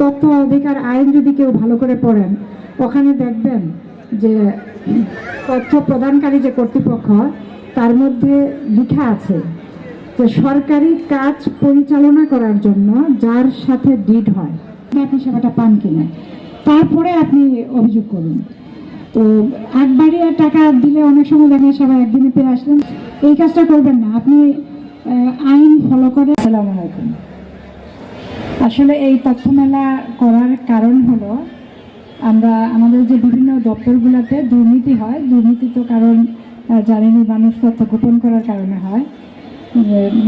তথ্য অধিকার আইন যদি কেউ ভালো করে পড়েন, ওখানে দেখবেন যে তথ্য প্রদানকারী যে কর্তৃপক্ষ, তার মধ্যে লিখা আছে যে সরকারি কাজ পরিচালনা করার জন্য যার সাথে ডিড হয় আপনি সেবাটা পান কিনা। তারপরে আপনি অভিযোগ করুন। তো একবারই টাকা দিলে অনেক সময় দেখেন সবাই একদিনে পেয়ে আসলেন। এই কাজটা করবেন না। আপনি আইন ফলো করে আসসালামু আলাইকুম। আসলে এই তথ্য মেলা করার কারণ হলো, আমরা, আমাদের যে বিভিন্ন দপ্তরগুলোতে দুর্নীতি হয়, দুর্নীতি তো কারণ জানেনি মানুষ তথ্য গোপন করার কারণে হয়।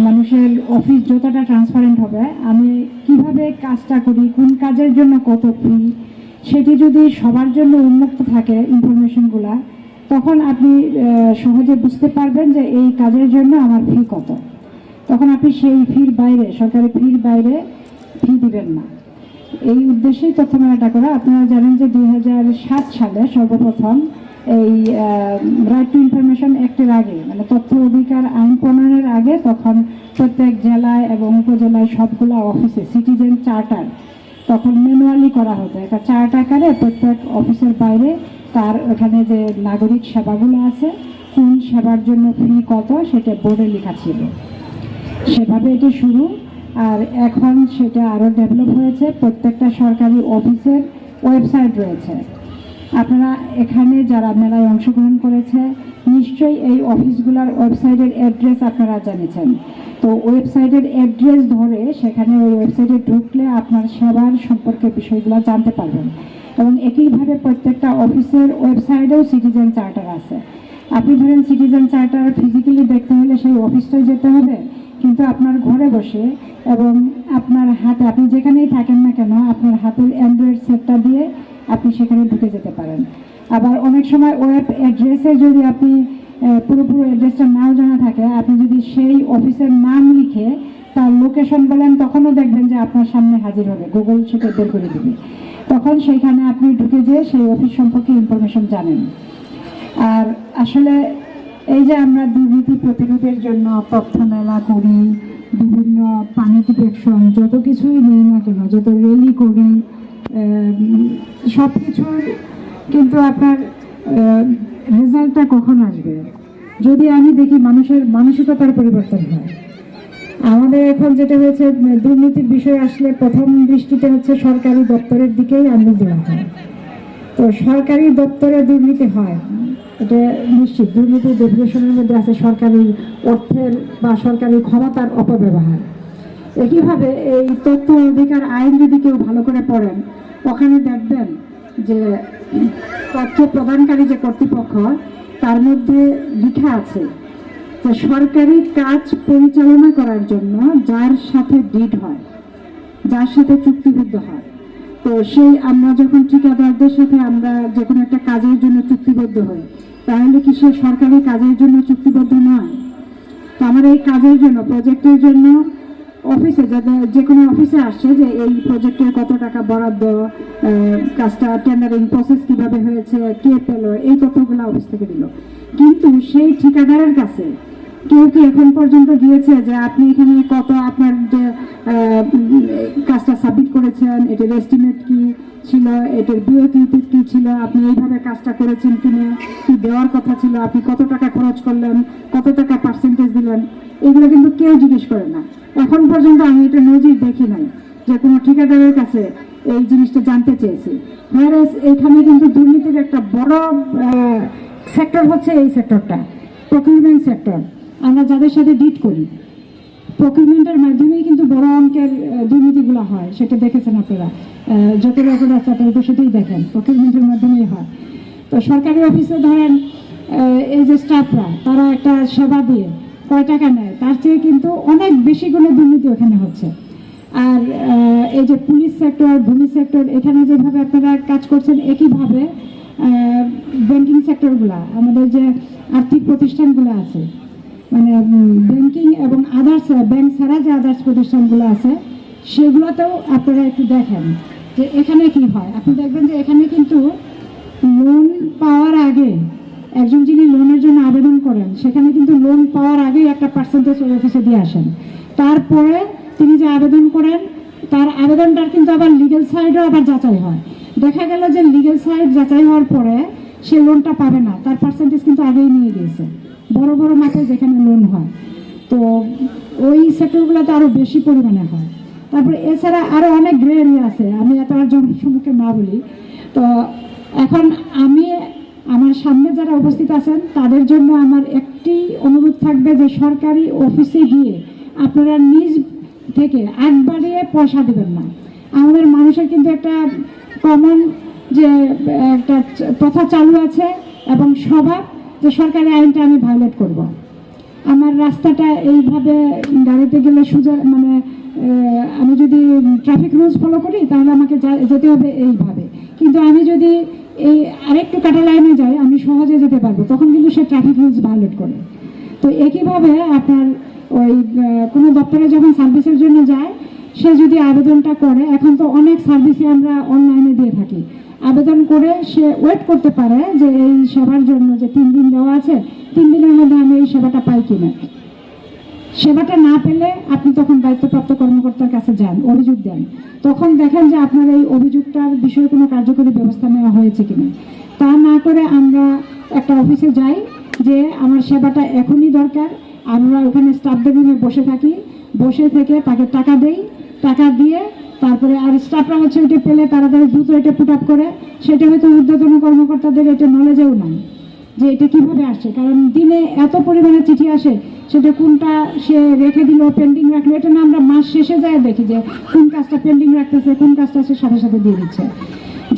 মানুষের অফিস যতটা ট্রান্সপারেন্ট হবে, আমি কীভাবে কাজটা করি, কোন কাজের জন্য কত ফি সেটি যদি সবার জন্য উন্মুক্ত থাকে ইনফরমেশনগুলা তখন আপনি সহজে বুঝতে পারবেন যে এই কাজের জন্য আমার ফি কত। তখন আপনি সেই ফির বাইরে, সরকারি ফির বাইরে ফি দিবেন না। এই উদ্দেশ্যেই তথ্য মেলাটা করা। আপনারা জানেন যে দুই হাজার সাত সালে সর্বপ্রথম এই রাইট টু ইনফরমেশন অ্যাক্টের আগে মানে তথ্য অধিকার আইন প্রণয়নের আগে তখন প্রত্যেক জেলায় এবং উপজেলায় সবগুলো অফিসে সিটিজেন চার্টার তখন ম্যানুয়ালি করা হতো। একটা চার্ট আকারে প্রত্যেক অফিসের বাইরে তার ওখানে যে নাগরিক সেবাগুলো আছে, কোন সেবার জন্য ফি কত, সেটা বোর্ডে লেখা ছিল। সেভাবে এটি শুরু। আর এখন সেটা আরও ডেভেলপ হয়েছে। প্রত্যেকটা সরকারি অফিসের ওয়েবসাইট রয়েছে। আপনারা এখানে যারা মেলায় অংশগ্রহণ করেছে, নিশ্চয়ই এই অফিসগুলোর ওয়েবসাইটের অ্যাড্রেস আপনারা জেনেছেন। তো ওয়েবসাইটের অ্যাড্রেস ধরে সেখানে ওই ওয়েবসাইটে ঢুকলে আপনার সেবার সম্পর্কে বিষয়গুলো জানতে পারবেন। এবং একইভাবে প্রত্যেকটা অফিসের ওয়েবসাইটেও সিটিজেন চার্টার আছে। আপনি ধরেন সিটিজেন চার্টার ফিজিক্যালি দেখতে হলে সেই অফিসটায় যেতে হবে। কিন্তু আপনার ঘরে বসে এবং আপনার হাতে, আপনি যেখানেই থাকেন না কেন, আপনার হাতের অ্যান্ড্রয়েড সেটটা দিয়ে আপনি সেখানে ঢুকে যেতে পারেন। আবার অনেক সময় ওয়েব অ্যাড্রেসে যদি আপনি পুরোপুরি অ্যাড্রেসটা নাও জানা থাকে, আপনি যদি সেই অফিসের নাম লিখে তার লোকেশন বলেন, তখনও দেখবেন যে আপনার সামনে হাজির হবে। গুগল সেটা বের করে দেবে। তখন সেইখানে আপনি ঢুকে যেয়ে সেই অফিস সম্পর্কে ইনফরমেশন জানেন। আর আসলে এই যে আমরা দুর্নীতি প্রতিরোধের জন্য তথ্য মেলা করি, বিভিন্ন পানি ডিটেকশন যত কিছুই নেই না কেন, যত রেলি করি সব কিছুর কিন্তু আপনার রেজাল্টটা কখন আসবে? যদি আমি দেখি মানুষের মানসিকতার পরিবর্তন হয়। আমাদের এখন যেটা হয়েছে, দুর্নীতির বিষয় আসলে প্রথম দৃষ্টিতে হচ্ছে সরকারি দপ্তরের দিকেই আঙুল দেওয়া হয়। তো সরকারি দপ্তরে দুর্নীতি হয় এটা নিশ্চিত। দুর্নীতি ডেফিনেশনের মধ্যে আছে সরকারি অর্থের বা সরকারি ক্ষমতার অপব্যবহার। একইভাবে এই তথ্য অধিকার আইন যদি কেউ ভালো করে পড়েন, ওখানে দেখবেন যে তথ্য প্রদানকারী যে কর্তৃপক্ষ, তার মধ্যে লিখা আছে যে সরকারি কাজ পরিচালনা করার জন্য যার সাথে ডিড হয়, যার সাথে চুক্তিবদ্ধ হয়। তো সেই আমরা যখন ঠিকাদারদের সাথে আমরা যে কোনো একটা কাজের জন্য চুক্তিবদ্ধ হই, তাহলে কি সে সরকারি কাজের জন্য চুক্তিবদ্ধ নয়? তো আমার এই কাজের জন্য প্রজেক্টের জন্য অফিসে যাতে যে কোনো অফিসে আসছে যে এই প্রজেক্টের কত টাকা বরাদ্দ কাজটা টেন্ডারিং প্রসেস কীভাবে হয়েছে, কে পেল, এই তথ্যগুলো অফিস থেকে দিল কিন্তু সেই ঠিকাদারের কাছে কেউ কি এখন পর্যন্ত দিয়েছে যে আপনি এখানে কত আপনার যে কাজটা সাবমিট করেছেন, এটার এস্টিমেট কি ছিল, এটার বিও কি ছিল, আপনি এইভাবে কাজটা করেছেন কিনা, কি দেওয়ার কথা ছিল, আপনি কত টাকা খরচ করলেন, কত টাকা পার্সেন্টেজ দিলেন, এগুলো কিন্তু কেউ জিজ্ঞেস করে না। এখন পর্যন্ত আমি এটা নজির দেখি নাই যে কোনো ঠিকাদারের কাছে এই জিনিসটা জানতে চেয়েছি। হোয়ারেস এইখানে কিন্তু দুর্নীতির একটা বড় সেক্টর হচ্ছে এই সেক্টরটা প্রকিউরমেন্ট সেক্টর আমরা যাদের সাথে ডিট করি প্রকিউরমেন্টের মাধ্যমেই কিন্তু বড় অঙ্কের দুর্নীতিগুলো হয়, সেটা দেখেছেন আপনারা। যত রেকর্ড আছে আপনারা তো সেটাই দেখেন প্রকিউরমেন্টের মাধ্যমেই হয়। তো সরকারি অফিসে ধরেন এই যে স্টাফরা তারা একটা সেবা দিয়ে কয় টাকা নেয়, তার চেয়ে কিন্তু অনেক বেশি কোনো দুর্নীতি ওখানে হচ্ছে। আর এই যে পুলিশ সেক্টর ভূমি সেক্টর এখানে যেভাবে আপনারা কাজ করছেন, একইভাবে ব্যাংকিং সেক্টরগুলা আমাদের যে আর্থিক প্রতিষ্ঠানগুলো আছে মানে ব্যাংকিং এবং আদার্স ব্যাংক ছাড়া যে আদার্স প্রতিষ্ঠানগুলো আছে, সেগুলোতেও আপনারা একটু দেখেন যে এখানে কি হয়। আপনি দেখবেন যে এখানে কিন্তু লোন পাওয়ার আগে একজন যিনি লোনের জন্য আবেদন করেন, সেখানে কিন্তু লোন পাওয়ার আগেই একটা পার্সেন্টেজ ওই অফিসে দিয়ে আসেন। তারপরে তিনি যে আবেদন করেন, তার আবেদনটার কিন্তু আবার লিগেল সাইডও আবার যাচাই হয়। দেখা গেল যে লিগেল সাইড যাচাই হওয়ার পরে সে লোনটা পাবে না, তার পার্সেন্টেজ কিন্তু আগেই নিয়ে দিয়েছে বড় বড় মাপে যেখানে লোন হয়। তো ওই সেক্টরগুলোতে আরও বেশি পরিমাণে হয়। তারপরে এছাড়া আরও অনেক গ্রে এরিয়া আছে। আমি এত আর জনসম্মুখে না বলি। তো এখন আমি, আমার সামনে যারা উপস্থিত আছেন, তাদের জন্য আমার একটি অনুরোধ থাকবে যে সরকারি অফিসে গিয়ে আপনারা নিজ থেকে আগ বাড়িয়ে পয়সা দেবেন না। আমাদের মানুষের কিন্তু একটা কমন যে, একটা প্রথা চালু আছে এবং স্বভাব যে সরকারি আইনটা আমি ভায়োলেট করব। আমার রাস্তাটা এইভাবে গাড়িতে গেলে সোজা মানে আমি যদি ট্রাফিক রুলস ফলো করি, তাহলে আমাকে যেতে হবে এইভাবে। কিন্তু আমি যদি এই আরেকটু কাটা লাইনে যাই, আমি সহজে যেতে পারব। তখন কিন্তু সে ট্রাফিক রুলস ভায়োলেট করে। তো একইভাবে আপনার ওই কোনো দপ্তরে যখন সার্ভিসের জন্য যায়, সে যদি আবেদনটা করে, এখন তো অনেক সার্ভিসে আমরা অনলাইনে দিয়ে থাকি। আবেদন করে সে ওয়েট করতে পারে যে এই সেবার জন্য যে তিন দিন দেওয়া আছে, তিন দিনের মধ্যে আমি এই সেবাটা পাই কিনা। সেবাটা না পেলে আপনি তখন দায়িত্বপ্রাপ্ত কর্মকর্তার কাছে যান, অভিযোগ দেন। তখন দেখেন যে আপনার এই অভিযোগটার বিষয়ে কোনো কার্যকরী ব্যবস্থা নেওয়া হয়েছে কিনা। তা না করে আমরা একটা অফিসে যাই যে আমার সেবাটা এখনই দরকার, আমরা ওখানে স্টাফদের রুমে বসে থাকি। বসে থেকে তাকে টাকা দেই, টাকা দিয়ে তারপরে আর স্টাফরা হচ্ছে ওইটা পেলে তাড়াতাড়ি দ্রুত এটা পুট আপ করে। সেটা হয়তো ঊর্ধ্বতন কর্মকর্তাদের এটা নলেজেও নাই যে এটা কীভাবে আসছে। কারণ দিনে এত পরিমাণে চিঠি আসে, সেটা কোনটা সে রেখে দিল পেন্ডিং রাখল, এটা না আমরা মাস শেষে যায় দেখি যে কোন কাজটা পেন্ডিং রাখতেছে, কোন কাজটা সে সাথে সাথে দিয়ে দিচ্ছে।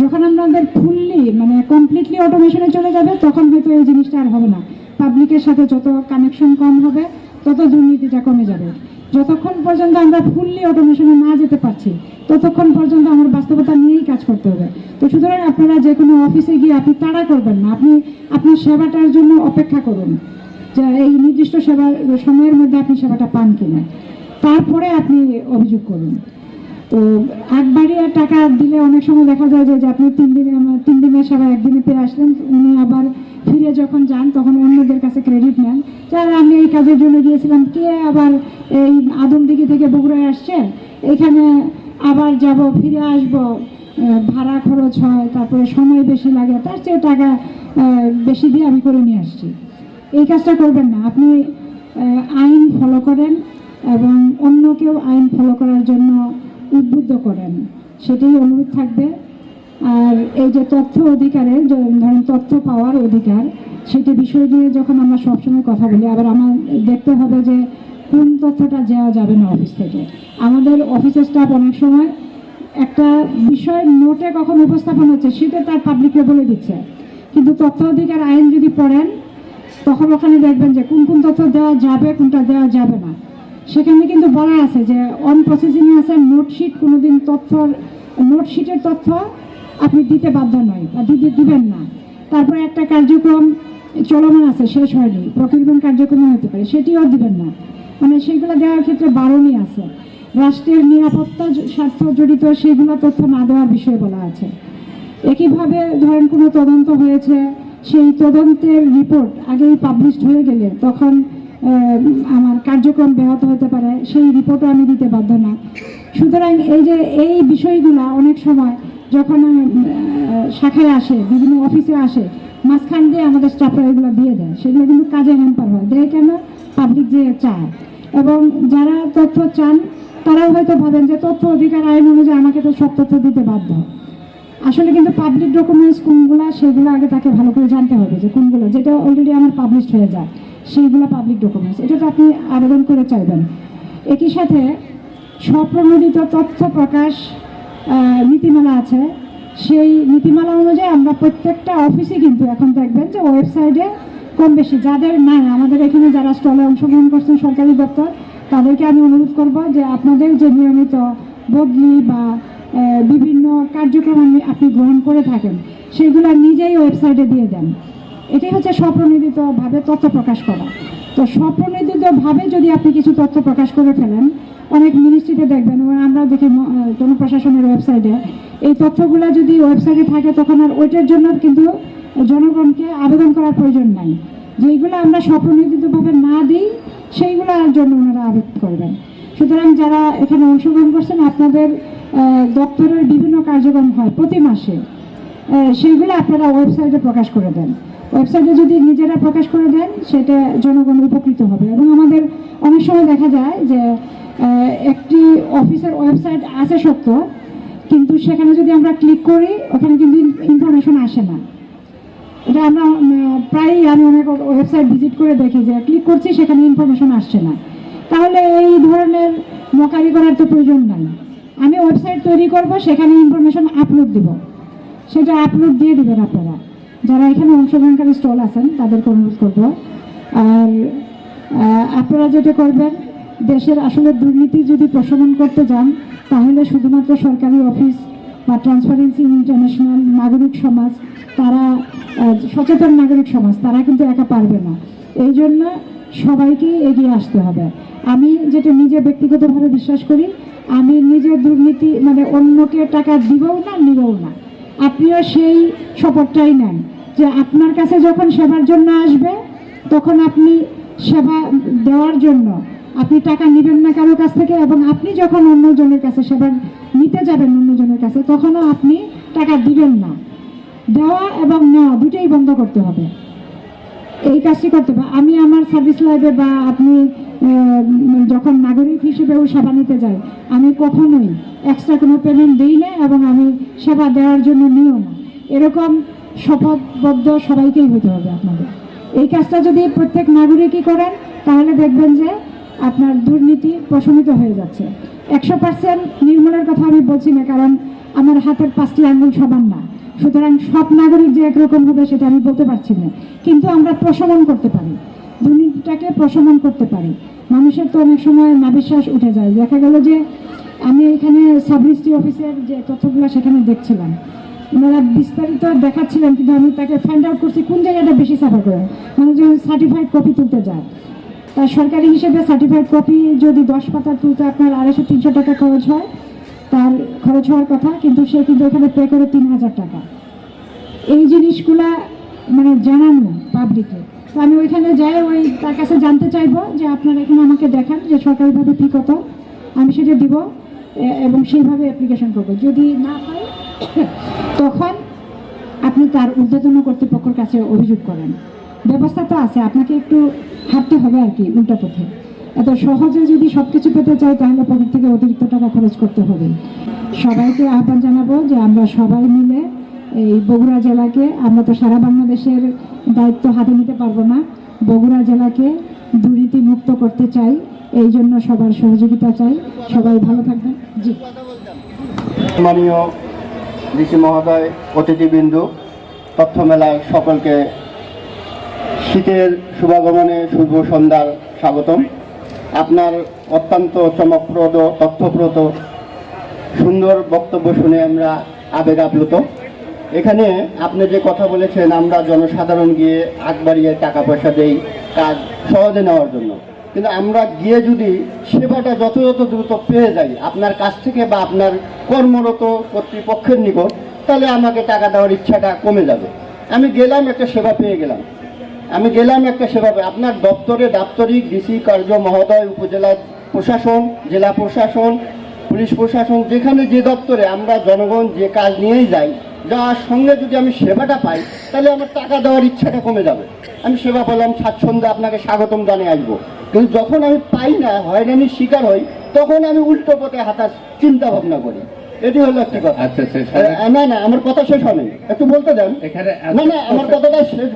যখন আমাদের ফুললি মানে কমপ্লিটলি অটোমেশনে চলে যাবে, তখন হয়তো এই জিনিসটা আর হবে না। পাবলিকের সাথে যত কানেকশন কম হবে, তত দুর্নীতিটা কমে যাবে। যতক্ষণ পর্যন্ত আমরা ফুললি অটোমেশনে না যেতে পারছি, ততক্ষণ পর্যন্ত আমার বাস্তবতা নিয়েই কাজ করতে হবে। তো সুতরাং আপনারা যে কোনো অফিসে গিয়ে আপনি তাড়া করবেন না, আপনি আপনার সেবাটার জন্য অপেক্ষা করুন। যে এই নির্দিষ্ট সেবার সময়ের মধ্যে আপনি সেবাটা পান কিনা। তারপরে আপনি অভিযোগ করুন। তো এক বাড়িয়ে টাকা দিলে অনেক সময় দেখা যায় যে আপনি তিন দিনে তিন দিনের সেবা একদিনে পেয়ে আসলেন, উনি আবার ফিরে যখন যান, তখন অন্যদের কাছে ক্রেডিট নেন। যারা, আমি এই কাজের জন্য গিয়েছিলাম, কে আবার এই আদমদিঘি থেকে বগুড়ায় আসছে? এখানে আবার যাব, ফিরে আসব। ভাড়া খরচ হয়, তারপরে সময় বেশি লাগে, তার চেয়ে টাকা বেশি দিয়ে আমি করে নিয়ে আসছি। এই কাজটা করবেন না। আপনি আইন ফলো করেন এবং অন্য কেউ আইন ফলো করার জন্য উদ্বুদ্ধ করেন। সেটাই অনুরোধ থাকবে। আর এই যে তথ্য অধিকারের ধরেন তথ্য পাওয়ার অধিকার, সেটি বিষয় নিয়ে যখন আমরা সবসময় কথা বলি, আবার আমার দেখতে হবে যে কোন তথ্যটা দেওয়া যাবে না অফিস থেকে। আমাদের অফিসের স্টাফ অনেক সময় একটা বিষয় নোটে কখন উপস্থাপন হচ্ছে, সেটা তার পাবলিককে বলে দিচ্ছে। কিন্তু তথ্য অধিকার আইন যদি পড়েন, তখন ওখানে দেখবেন যে কোন কোন তথ্য দেওয়া যাবে, কোনটা দেওয়া যাবে না। সেখানে কিন্তু বলা আছে যে অন প্রসেসিংয়ে আছে নোটশিট কোনোদিন তথ্য নোটশিটের তথ্য আপনি দিতে বাধ্য নয় বা দিতে দিবেন না। তারপরে একটা কার্যক্রম চলমান আছে, শেষ হয়নি প্রকিরমেন্ট কার্যক্রম হতে পারে, সেটিও দিবেন না। মানে সেগুলো দেওয়ার ক্ষেত্রে বারণই আছে। রাষ্ট্রের নিরাপত্তা স্বার্থ জড়িত সেগুলো তথ্য না দেওয়ার বিষয়ে বলা আছে। একইভাবে ধরেন কোনো তদন্ত হয়েছে, সেই তদন্তের রিপোর্ট আগেই পাবলিশড হয়ে গেলে তখন আমার কার্যক্রম ব্যাহত হতে পারে, সেই রিপোর্টও আমি দিতে বাধ্য না। সুতরাং এই যে, এই বিষয়গুলো অনেক সময় যখন শাখায় আসে, বিভিন্ন অফিসে আসে, মাঝখান দিয়ে আমাদের স্টাফরা এগুলো দিয়ে দেয়। সেগুলো কিন্তু কাজে হ্যাম্পার হয়, দেয় কেন? পাবলিক যে চায়। এবং যারা তথ্য চান, তারাও হয়তো ভাবেন যে তথ্য অধিকার আইন অনুযায়ী আমাকে তো সব তথ্য দিতে বাধ্য। আসলে কিন্তু পাবলিক ডকুমেন্টস কোনগুলো, সেগুলো আগে তাকে ভালো করে জানতে হবে যে কোনগুলো, যেটা অলরেডি আমার পাবলিশড হয়ে যায়, সেইগুলো পাবলিক ডকুমেন্টস এটা তো আপনি আবেদন করে চাইবেন। একই সাথে স্বপ্রণোদিত তথ্য প্রকাশ নীতিমালা আছে। সেই নীতিমালা অনুযায়ী আমরা প্রত্যেকটা অফিসে কিন্তু এখন দেখবেন যে ওয়েবসাইটে কম বেশি যাদের নাই, আমাদের এখানে যারা স্টলে অংশগ্রহণ করছেন সরকারি দপ্তর, তাদেরকে আমি অনুরোধ করব যে আপনাদের যে নিয়মিত বদলি বা বিভিন্ন কার্যক্রম আপনি- গ্রহণ করে থাকেন, সেগুলো নিজেই ওয়েবসাইটে দিয়ে দেন। এটাই হচ্ছে স্বপ্রণোদিতভাবে তথ্য প্রকাশ করা। তো স্বপ্রণোদিতভাবে যদি আপনি কিছু তথ্য প্রকাশ করে ফেলেন অনেক মিনিস্ট্রিতে দেখবেন আমরা দেখি জনপ্রশাসনের ওয়েবসাইটে এই তথ্যগুলো যদি ওয়েবসাইটে থাকে, তখন আর ওইটার জন্য কিন্তু জনগণকে আবেদন করার প্রয়োজন নাই। যেইগুলো আমরা স্বপ্রণোদিতভাবে না দিই সেইগুলোর জন্য ওনারা আবেদন করবেন। সুতরাং যারা এখানে অংশগ্রহণ করছেন, আপনাদের দপ্তরের বিভিন্ন কার্যক্রম হয় প্রতি মাসে। সেইগুলো আপনারা ওয়েবসাইটে প্রকাশ করে দেন। ওয়েবসাইটে যদি নিজেরা প্রকাশ করে দেন, সেটা জনগণ উপকৃত হবে। এবং আমাদের অনেক সময় দেখা যায় যে একটি অফিসের ওয়েবসাইট আছে সত্য, কিন্তু সেখানে যদি আমরা ক্লিক করি, ওখানে কিন্তু ইনফরমেশন আসে না। এটা আমরা প্রায়ই আমি অনেক ওয়েবসাইট ভিজিট করে দেখি যে ক্লিক করছি, সেখানে ইনফরমেশন আসছে না। তাহলে এই ধরনের মকারি করার তো প্রয়োজন নাই। আমি ওয়েবসাইট তৈরি করব, সেখানে ইনফরমেশন আপলোড দিব। সেটা আপলোড দিয়ে দিবেন আপনারা। যারা এখানে অংশগ্রহণকারী স্টল আছেন, তাদেরকে অনুরোধ করব। আর আপনারা যেটা করবেন দেশের আসলে দুর্নীতি যদি প্রশমন করতে যান, তাহলে শুধুমাত্র সরকারি অফিস বা ট্রান্সপারেন্সি ইন্টারন্যাশনাল নাগরিক সমাজ, তারা সচেতন নাগরিক সমাজ, তারা কিন্তু একা পারবে না। এই জন্য সবাইকেই এগিয়ে আসতে হবে। আমি যেটা নিজে ব্যক্তিগতভাবে বিশ্বাস করি, আমি নিজে দুর্নীতি মানে অন্যকে টাকা দিবও না, নিবও না। আপনিও সেই শপথটাই নেন যে আপনার কাছে যখন সেবার জন্য আসবে, তখন আপনি সেবা দেওয়ার জন্য আপনি টাকা নেবেন না কারও কাছ থেকে এবং আপনি যখন অন্যজনের কাছে সেবা নিতে যাবেন অন্যজনের কাছে, তখনও আপনি টাকা দিবেন না। দেওয়া এবং নেওয়া দুটোই বন্ধ করতে হবে। এই কাজটি করতে হবে। আমি আমার সার্ভিস লাইফে বা আপনি যখন নাগরিক হিসেবেও সেবা নিতে যাই, আমি কখনোই এক্সট্রা কোনো পেমেন্ট দিই না এবং আমি সেবা দেওয়ার জন্য নিও না। এরকম শপথবদ্ধ সবাইকেই হতে হবে আপনাদের। এই কাজটা যদি প্রত্যেক নাগরিকই করেন, তাহলে দেখবেন যে আপনার দুর্নীতি প্রশমিত হয়ে যাচ্ছে। একশো পার্সেন্ট নির্মূলের কথা আমি বলছি না, কারণ আমার হাতের পাঁচটি আঙ্গুল সমান না। সুতরাং সব নাগরিক যে একরকম হবে সেটা আমি বলতে পারছি না। কিন্তু আমরা প্রশমন করতে পারি। দুর্নীতিটাকে প্রশমন করতে পারি। মানুষের তো অনেক সময় নাবিশ্বাস উঠে যায়। দেখা গেল যে আমি এখানে সাব রেজিস্ট্রি অফিসের যে তথ্যগুলো সেখানে দেখছিলাম। ওনারা বিস্তারিত দেখাচ্ছিলেন, কিন্তু আমি তাকে ফাইন্ড আউট করছি কোন জায়গাটা বেশি সাফার করে। মানে যখন সার্টিফাইড কপি তুলতে যায়। সরকারি হিসেবে সার্টিফাইড কপি যদি দশ পাতা তুলতে আপনার আড়াইশো, তিনশো টাকা খরচ হয় তার খরচ হওয়ার কথা, কিন্তু সে কিন্তু এখানে পে করে তিন হাজার টাকা। এই জিনিসগুলা মানে জানানো পাবলিকে তো আমি ওইখানে যাই, ওই তার কাছে জানতে চাইব যে আপনারা এখানে আমাকে দেখান যে সরকারিভাবে ফি কত। আমি সেটা দিব এবং সেইভাবে অ্যাপ্লিকেশন করব। যদি না পাই, তখন আপনি তার ঊর্ধ্বতন কর্তৃপক্ষের কাছে অভিযোগ করেন। ব্যবস্থা তো আছে, আপনাকে একটু হাঁটতে হবে আর কি, উল্টা পথে। এত সহজে যদি সব কিছু পেতে চাই, তাহলে পকেট থেকে অতিরিক্ত টাকা খরচ করতে হবে। সবাইকে আহ্বান জানাব যে আমরা সবাই মিলে এই বগুড়া জেলাকে, আমরা তো সারা বাংলাদেশের দায়িত্ব হাতে নিতে পারব না, বগুড়া জেলাকে দুর্নীতি মুক্ত করতে চাই, এই জন্য সবার সহযোগিতা চাই। সবাই ভালো থাকবেন। জি। সম্মানীয় ডিসি মহোদয়, অতিথিবৃন্দু তথ্য মেলায় সকলকে শীতের শুভাগমনে শুভ সন্ধ্যার স্বাগতম। আপনার অত্যন্ত চমকপ্রদ, তথ্যপ্রদ, সুন্দর বক্তব্য শুনে আমরা আবেগ আপ্লুত। এখানে আপনি যে কথা বলেছেন, আমরা জনসাধারণ গিয়ে আগ বাড়িয়ে টাকা পয়সা দেই, কাজ সহজে নেওয়ার জন্য। কিন্তু আমরা গিয়ে যদি সেবাটা যথাযথ দ্রুত পেয়ে যাই, আপনার কাছ থেকে বা আপনার কর্মরত কর্তৃপক্ষের নিকট, তাহলে আমাকে টাকা দেওয়ার ইচ্ছাটা কমে যাবে। আমি গেলাম, একটা সেবা পেয়ে গেলাম। আমি গেলাম একটা পেয়ে- আপনার দপ্তরে দাপ্তরিক ডিসি, কার্য, মহোদয়, উপজেলা প্রশাসন, জেলা প্রশাসন, পুলিশ প্রশাসন, যেখানে যে দপ্তরে আমরা জনগণ যে কাজ নিয়েই যাই যাওয়ার সঙ্গে যদি আমি সেবাটা পাই, তাহলে আমার টাকা দেওয়ার ইচ্ছাটা কমে যাবে। আমি সেবা পেলাম, স্বাচ্ছন্দ্যে আপনাকে স্বাগতম জানিয়ে আসব। কিন্তু যখন আমি পাই না, হয়রানির শিকার হই, তখন আমি উল্টো পথে হাঁটার চিন্তা ভাবনা করি। এটি হলো একটি কথা। আচ্ছা শেষ না না আমার কথা শেষ হয়নি। একটু বলতে দেন এখানে না না আমার কথাটা শেষ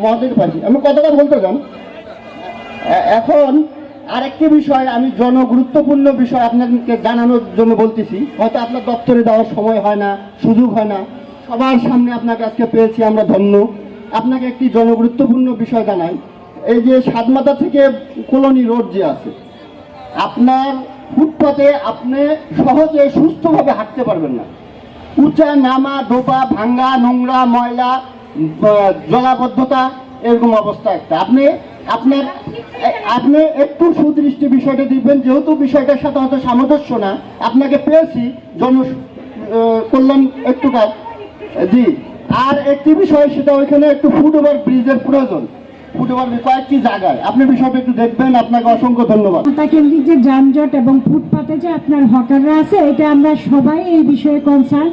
মহাদেব পাচ্ছি আমি কথাটা বলতে এ- এখন আরেকটি বিষয় আমি জনগুরুত্বপূর্ণ বিষয় আপনাকে জানানোর জন্য বলতেছি। হয়তো আপনার দপ্তরে দেওয়ার সময় হয় না সুযোগ হয় না। সবার সামনে আপনাকে আজকে পেয়েছি আমরা ধন্য। আপনাকে একটি জনগুরুত্বপূর্ণ বিষয় জানাই। এই যে সাতমাথা থেকে কলোনি রোড যে আছে আপনার ফুটপাতে আপনি সহজে সুস্থভাবে হাঁটতে পারবেন না। উঁচা নামা, ডোবা, ভাঙ্গা, নোংরা, ময়লা জলাবদ্ধতা এরকম অবস্থা একটা। আপনি, আপনার, আপনি একটু সুদৃষ্টি বিষয়টা দিবেন যেহেতু বিষয়টার সাথে হয়তো সামঞ্জস্য না, আপনাকে পেয়েছি জন কল্যাণ একটু কাজ জি। আর একটি বিষয়, সেটা ওইখানে একটু ফুট ওভার ব্রিজের প্রয়োজন। ফুটওভার কয়েকটি জায়গায়। আপনি বিষয়টা একটু দেখবেন আপনাকে অসংখ্য ধন্যবাদ। কেন্দ্রিক যে যানজট এবং ফুটপাতে যে আপনার হকাররা আছে এটা আমরা সবাই এই বিষয়ে কনসার্ন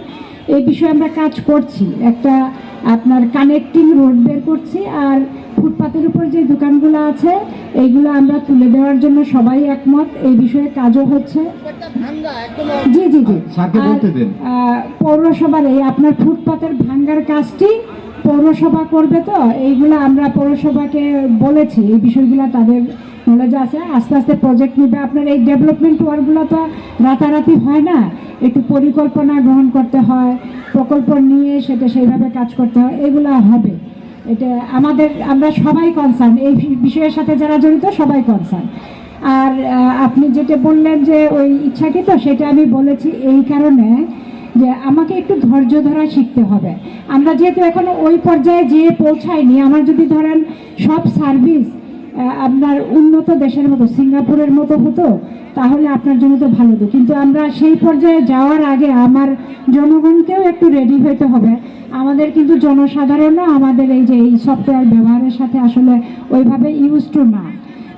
এই বিষয়ে আমরা কাজ করছি। একটা আপনার কানেক্টিং রোড বের করছি আর ফুটপাতের উপর যে দোকানগুলো আছে এইগুলো আমরা তুলে দেওয়ার জন্য সবাই একমত। এই বিষয়ে কাজও হচ্ছে। জি জি জি। আর, আহ, পৌরসভার এই আপনার ফুটপাতের ভাঙ্গার কাজটি পৌরসভা করবে তো? এইগুলো আমরা পৌরসভাকে বলেছি। এই বিষয়গুলো তাদের নলেজ আছে। আস্তে আস্তে প্রজেক্ট নেবে। আপনার এই ডেভেলপমেন্ট ওয়ার্কগুলো তো রাতারাতি হয় না। একটু পরিকল্পনা গ্রহণ করতে হয়। প্রকল্প নিয়ে সেটা সেইভাবে কাজ করতে হয়। এগুলো হবে। এটা আমাদের, আমরা সবাই কনসার্ন এই বিষয়ের সাথে যারা জড়িত, সবাই কনসার্ন আর আপনি যেটা বললেন যে ওই ইচ্ছাকৃত, সেটা আমি বলেছি এই কারণে যে আমাকে একটু ধৈর্য ধরা শিখতে হবে। আমরা যেহেতু এখনও ওই পর্যায়ে যেয়ে পৌঁছায়নি আমার যদি ধরেন সব সার্ভিস আপনার উন্নত দেশের মতো, সিঙ্গাপুরের মতো হতো, তাহলে আপনার জন্য তো ভালো হতো। কিন্তু আমরা সেই পর্যায়ে যাওয়ার আগে আমার জনগণকেও একটু রেডি হতে হবে। আমাদের কিন্তু জনসাধারণও আমাদের এই যে এই সফটওয়্যার ব্যবহারের সাথে আসলে ওইভাবে ইউজ টু না।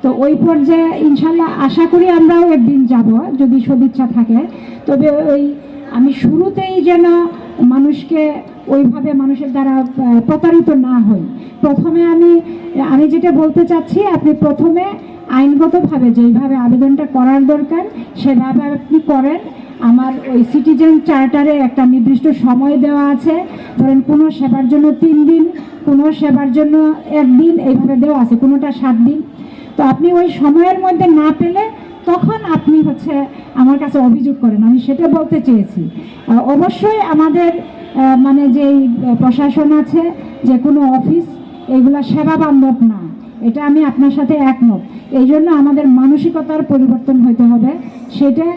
তো ওই পর্যায়ে ইনশাল্লাহ আশা করি আমরাও একদিন যাব, যদি সদিচ্ছা থাকে। তবে ওই আমি শুরুতেই যেন মানুষকে ওইভাবে মানুষের দ্বারা প্রতারিত না হই। প্রথমে আমি আমি যেটা বলতে চাচ্ছি, আপনি প্রথমে আইনগতভাবে যেইভাবে আবেদনটা করার দরকার, সেভাবে আপনি করেন। আমার ওই সিটিজেন চার্টারে একটা নির্দিষ্ট সময় দেওয়া আছে। ধরেন কোনো সেবার জন্য তিন দিন, কোনো সেবার জন্য একদিন, এইভাবে দেওয়া আছে, কোনোটা সাত দিন। তো আপনি ওই সময়ের মধ্যে না পেলে তখন আপনি হচ্ছে আমার কাছে অভিযোগ করেন, আমি সেটা বলতে চেয়েছি। অবশ্যই আমাদের মানে যেই প্রশাসন আছে, যে কোনো অফিস, এগুলা সেবা বান্ধব না। এটা আমি আপনার সাথে একমত। এই জন্য আমাদের মানসিকতার পরিবর্তন হইতে হবে। সেটা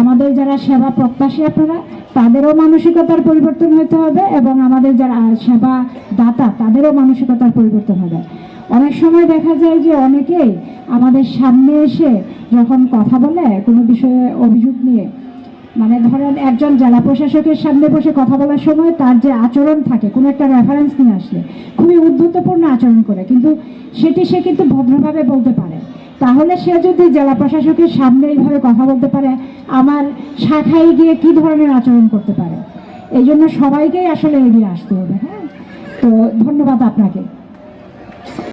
আমাদের যারা সেবা প্রত্যাশী আপনারা তাদেরও মানসিকতার পরিবর্তন হতে হবে এবং আমাদের যারা সেবা দাতা তাদেরও মানসিকতার পরিবর্তন হবে। অনেক সময় দেখা যায় যে অনেকেই আমাদের সামনে এসে যখন কথা বলে, কোনো বিষয়ে অভিযোগ নিয়ে মানে ধরেন একজন জেলা প্রশাসকের সামনে বসে কথা বলার সময় তার যে আচরণ থাকে, কোনো একটা রেফারেন্স নিয়ে আসলে, খুবই উদ্ধতপূর্ণ আচরণ করে, কিন্তু সেটি সে কিন্তু ভদ্রভাবে বলতে পারে। তাহলে সে যদি জেলা প্রশাসকের সামনে এইভাবে কথা বলতে পারে, আমার শাখায় গিয়ে কি ধরনের আচরণ করতে পারে? এই জন্য সবাইকেই আসলে এগিয়ে আসতে হবে হ্যাঁ? তো ধন্যবাদ আপনাকে।